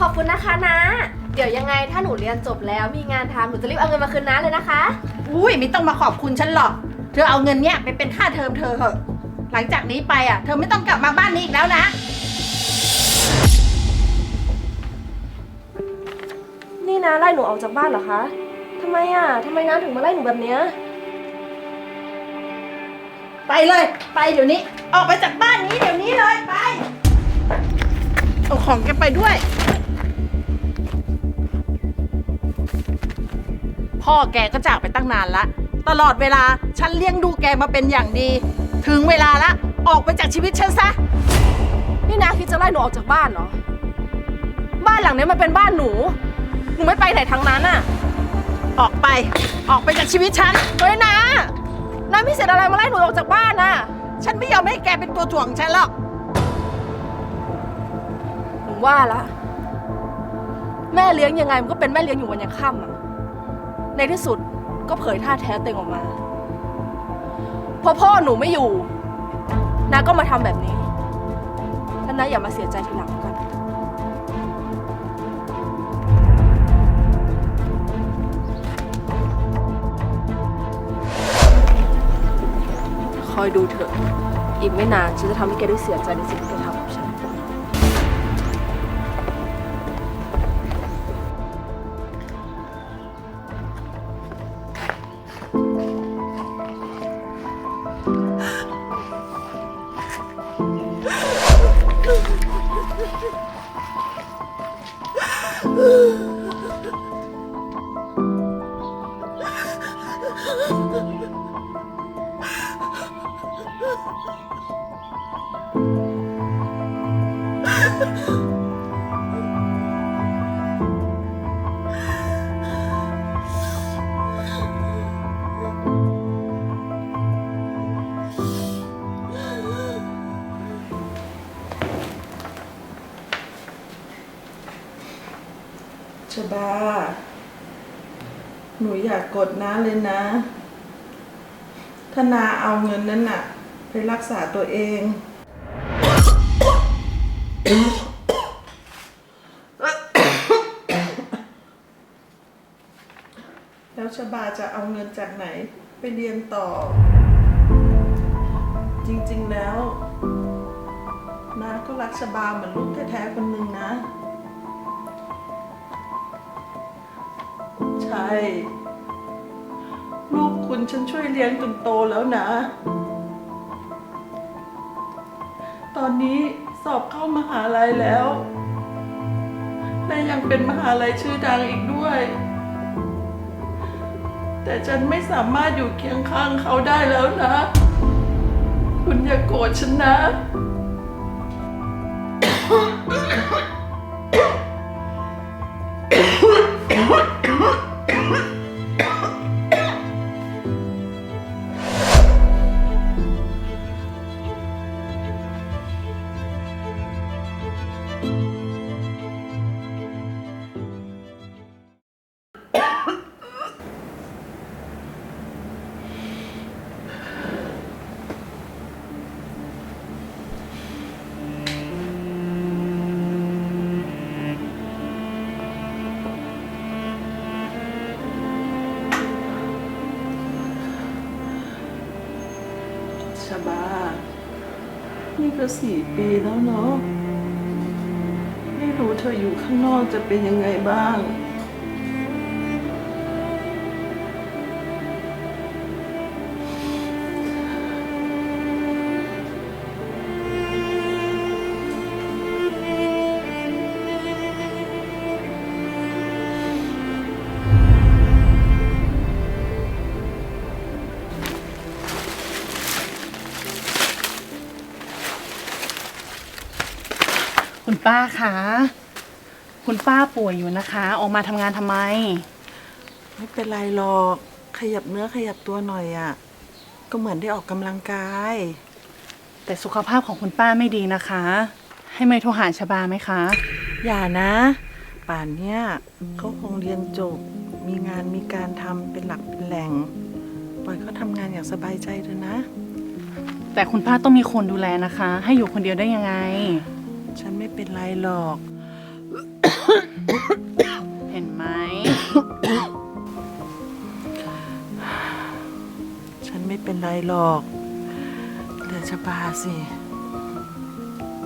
ขอบคุณนะคะนะ เดี๋ยวยังไงถ้าหนูเรียนจบแล้วมีงานทำหนูจะรีบเอาเงินมาคืนน้าเลยนะคะ อุ้ยไม่ต้องมาขอบคุณฉันหรอก เธอเอาเงินเนี้ยไปเป็นค่าเทอมเธอเหอะ หลังจากนี้ไปอะ เธอไม่ต้องกลับมาบ้านนี้อีกแล้วนะ นี่นะไล่หนูออกจากบ้านเหรอคะทำไมอะทำไมน้าถึงมาไล่หนูแบบเนี้ยไปเลย ไปเดี๋ยวนี้ ออกไปจากบ้านนี้เดี๋ยวนี้เลยไป เอาของแกไปด้วย พ่อแกก็จากไปตั้งนานละ ตลอดเวลาฉันเลี้ยงดูแกมาเป็นอย่างดี ถึงเวลาละ ออกไปจากชีวิตฉันซะ นี่นาคิดจะไล่หนูออกจากบ้านเหรอ บ้านหลังนี้มันเป็นบ้านหนู หนูไม่ไปไหนทั้งนั้นอะออกไป ออกไปจากชีวิตฉัน เฮ้ยนะน้าพี่เสร็จอะไรมาไล่หนูออกจากบ้านน่ะ ฉันไม่ยอมให้แกเป็นตัวถ่วงฉันหรอก หนูว่าละ แม่เลี้ยงยังไงมันก็เป็นแม่เลี้ยงอยู่วันยังค่ำอะ ในที่สุดก็เผยท่าแท้ตัวเองออกมาพอพ่อหนูไม่อยู่น้าก็มาทำแบบนี้แล้วน้าอย่ามาเสียใจทีหลังแล้วกัน คอยดูเถอะ อีกไม่นานฉันจะทำให้แกได้เสียใจในสิ่งที่ แกทำกับฉัน ชบา หนูอยากกดน้าเลยนะถ้านาเอาเงินนั้นน่ะ ไปรักษาตัวเอง แล้วชบาจะเอาเงินจากไหนไปเรียนต่อ จริงๆแล้วนาก็รักชบาเหมือนลูกแท้ๆคนหนึ่งนะ ใช่ลูกคุณฉันช่วยเลี้ยงจนโตแล้วนะ ตอนนี้สอบเข้ามหาลัยแล้ว และยังเป็นมหาลัยชื่อดังอีกด้วย แต่ฉันไม่สามารถอยู่เคียงข้างเขาได้แล้วนะ คุณอย่ากโกรธฉันนะ จะสี่ปีแล้วเนาะไม่รู้เธออยู่ข้างนอกจะเป็นยังไงบ้าง ป้าคะคุณป้าป่วยอยู่นะคะ ออกมาทำงานทำไม ไม่เป็นไรหรอก ขยับเนื้อขยับตัวหน่อยอะ่ะ ก็เหมือนได้ออกกำลังกาย แต่สุขภาพของคุณป้าไม่ดีนะคะ ให้เมย์โทรหาชบาไหมคะ อย่านะ ป่านเนี้ยเขาคงเรียนจบ มีงานมีการทำเป็นหลักเป็นแหล่ง ปล่อยเขาทำงานอย่างสบายใจเถอะนะ แต่คุณป้าต้องมีคนดูแลนะคะ ให้อยู่คนเดียวได้ยังไง ฉันไม่เป็นไรหรอก เห็นไหม ฉันไม่เป็นไรหรอกแต่ชบาสิ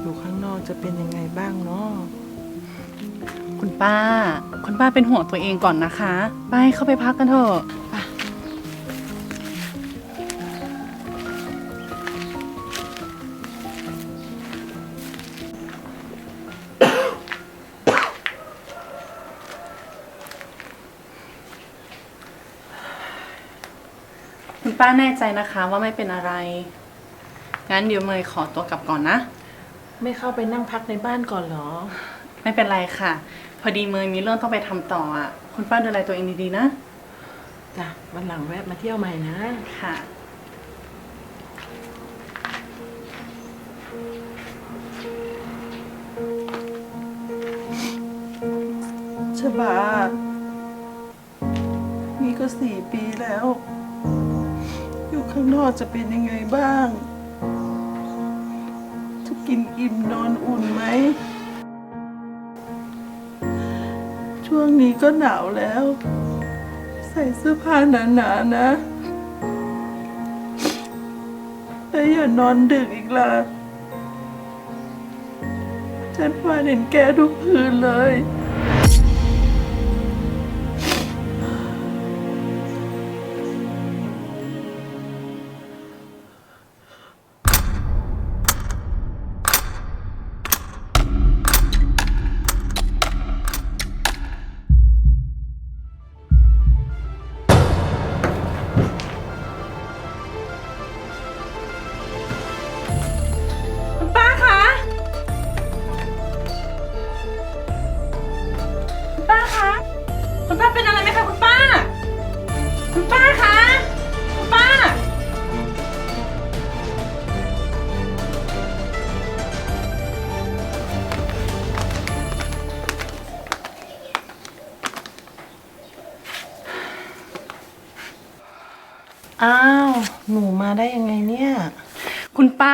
อยู่ข้างนอกจะเป็นยังไงบ้างเนาะคุณป้า คุณป้าเป็นห่วงตัวเองก่อนนะคะ ไปเข้าไปพักกันเถอะ คุณป้าแน่ใจนะคะว่าไม่เป็นอะไร งั้นเดี๋ยวเมย์ขอตัวกลับก่อนนะ ไม่เข้าไปนั่งพักในบ้านก่อนเหรอ ไม่เป็นไรค่ะ พอดีเมย์มีเรื่องต้องไปทำต่ออะ คุณป้าดูแลตัวเองดีๆนะ จ้ะวันหลังแวะมาเที่ยวใหม่นะ ค่ะ ชบา นี่ก็สี่ปีแล้วอยู่ ข้างนอกจะเป็นยังไงบ้างจะกินอิ่มนอนอุ่นไหม ช่วงนี้ก็หนาวแล้ว ใส่เสื้อผ้าหนาๆนะแต่อย่านอนดึกอีกล่ะ ฉันฝันเห็นแกทุกคืนเลย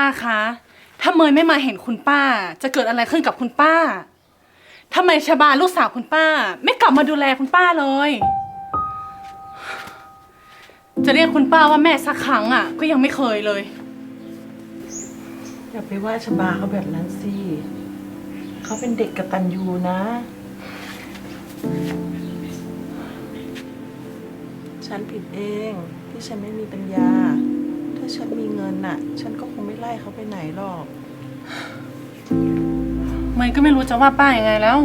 คุณป้าคะถ้าเมยไม่มาเห็นคุณป้า จะเกิดอะไรขึ้นกับคุณป้าทำไมชบาลูกสาวคุณป้า ไม่กลับมาดูแลคุณป้าเลย จะเรียกคุณป้าว่าแม่สักครั้งอะ ก็ยังไม่เคยเลย อย่าไปว่าชบาเขาแบบนั้นสิเขาเป็นเด็กกระตัญญูนะ ฉันผิดเองที่ฉันไม่มีปัญญา น่ะ ฉันก็คงไม่ไล่เขาไปไหนหรอก เมยก็ไม่รู้จะว่าป้ายังไงแล้ว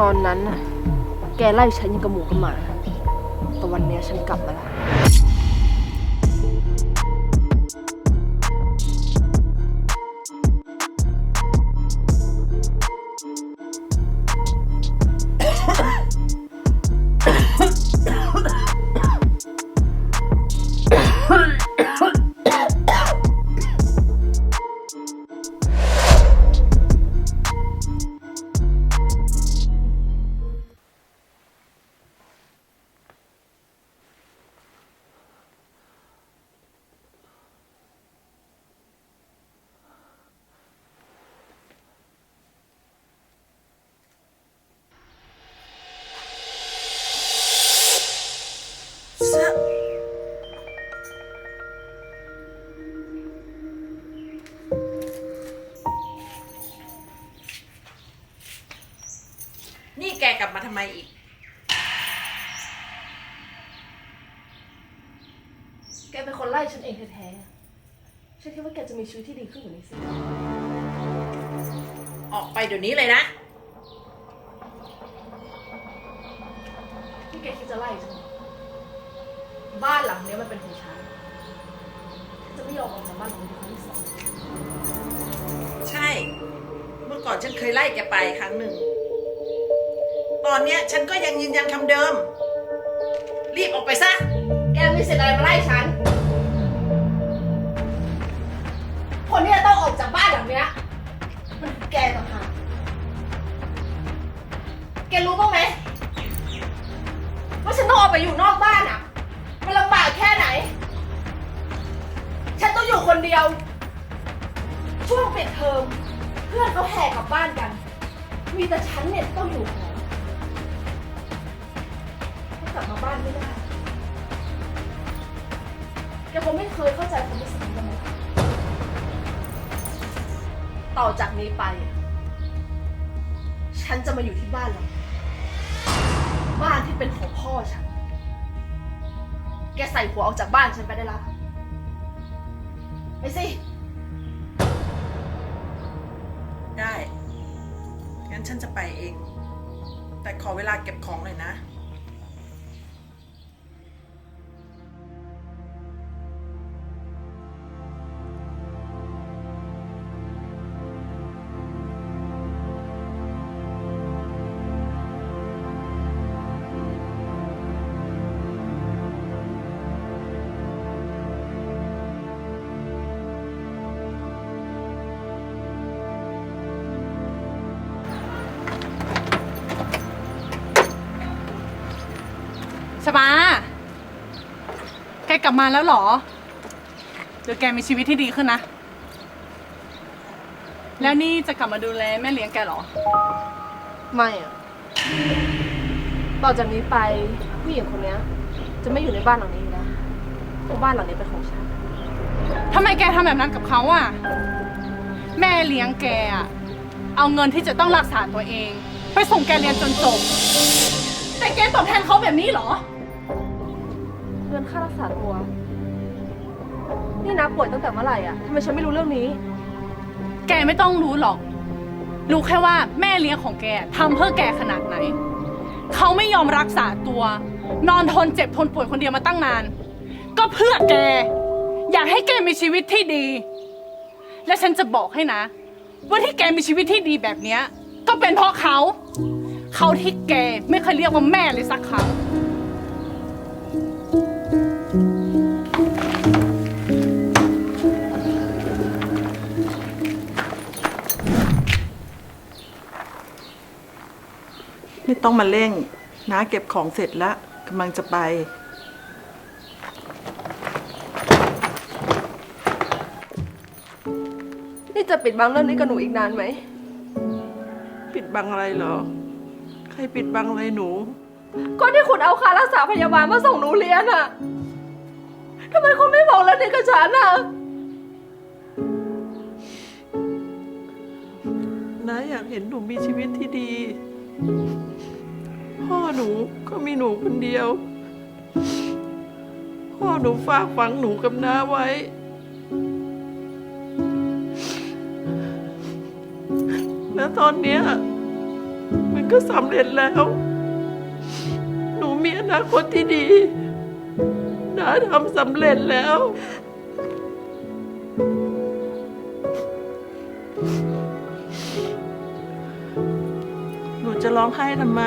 ตอนนั้นน่ะ แกไล่ฉันยังกระหมูกระหมาแต่วันเนี้ยฉันกลับมาแล้วนี่ ไมอีก แกเป็นคนไล่ฉันเองแท้ๆ ฉันคิดว่าแกจะมีชีวิตที่ดีขึ้นกว่านี้สิ ออกไปเดี๋ยวนี้เลยนะ ที่แกคิดจะไล่ฉันเหรอบ้านหลังเนี้ยมันเป็นของฉันฉันจะไม่ยอมออกจากบ้านหลังนี้เป็นครั้งที่สอง ใช่ เมื่อก่อนฉันเคยไล่แกไปครั้งหนึ่ง ตอนเนี้ยฉันก็ยังยืนยันคำเดิม รีบออกไปซะ แกมีสิทธิ์อะไรมาไล่ฉัน คนที่จะต้องออกจากบ้านหลังเนี้ยมันคือแกต่างหากแกรู้บ้างไหมว่าฉันต้องออกไปอยู่นอกบ้านอะ มันลำบากแค่ไหน ฉันต้องอยู่คนเดียว ช่วงปิดเทอมเพื่อนเขาแห่กลับบ้านกัน มีแต่ฉันเนี่ยต้องอยู่หอาบ้านไม่ได้แกคงไม่เคยเข้าใจความรู้สึกนี้เลยต่อจากนี้ไป ฉันจะมาอยู่ที่บ้านเราบ้านที่เป็นของพ่อฉัน แกใส่หัวออกจากบ้านฉันไปได้ละไปสิ ได้ งั้นฉันจะไปเอง แต่ขอเวลาเก็บของหน่อยนะ กกลับมาแล้วเหรอ เดี๋ยวแกมีชีวิตที่ดีขึ้นนะ แล้วนี่จะกลับมาดูแลแม่เลี้ยงแกเหรอ ไม่อะต่อจากนี้ไปผู้หญิงคนเนี้ย จะไม่อยู่ในบ้านหลังนี้อีกแล้วเพราะบ้านหลังนี้เป็นของฉัน ทำไมแกทำแบบนั้นกับเขาอะ แม่เลี้ยงแกอะเอาเงินที่จะต้องรักษาตัวเอง ไปส่งแกเรียนจนจบ แต่แกตอบแทนเขาแบบนี้เหรอเงินค่ารักษาตัว นี่นะป่วยตั้งแต่เมื่อไหร่อะทำไมฉันไม่รู้เรื่องนี้ แกไม่ต้องรู้หรอก รู้แค่ว่าแม่เลี้ยงของแกทำเพื่อแกขนาดไหน เขาไม่ยอมรักษาตัว นอนทนเจ็บทนป่วยคนเดียวมาตั้งนาน ก็เพื่อแก อยากให้แกมีชีวิตที่ดี และฉันจะบอกให้นะ ว่าที่แกมีชีวิตที่ดีแบบเนี้ยก็เป็นเพราะเขา เขาที่แกไม่เคยเรียกว่าแม่เลยสักครั้ ต้องมาเร่งน้าเก็บของเสร็จแล้วกำลังจะไปนี่จะปิดบังเรื่องนี้กับหนูอีกนานไหม ปิดบังอะไรเหรอ ใครปิดบังอะไรหนู ก็ที่คุณเอาค่ารักษาพยาบาลมาส่งหนูเรียนอะทำไมคุณไม่บอกเรื่องนี้กับฉันอะน้าอยากเห็นหนูมีชีวิตที่ดี พ่อหนูก็มีหนูคนเดียว พ่อหนูฝากฝังหนูกับน้าไว้ แล้วตอนเนี้ยมันก็สำเร็จแล้ว หนูมีอนาคตที่ดีน้าทำสำเร็จแล้ว หนูจะร้องไห้ทำไม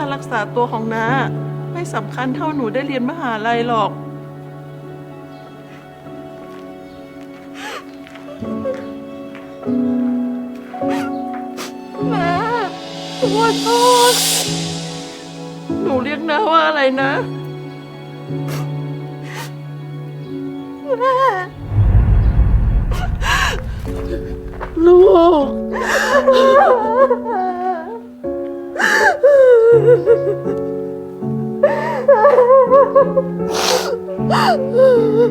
ค่ารักษาตัวของน้าไม่สำคัญเท่าหนูได้เรียนมหาลัยหรอกแม่ขอโทษหนูเรียกน้าว่าอะไรนะแม่ลูก Ha ha ha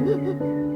ha!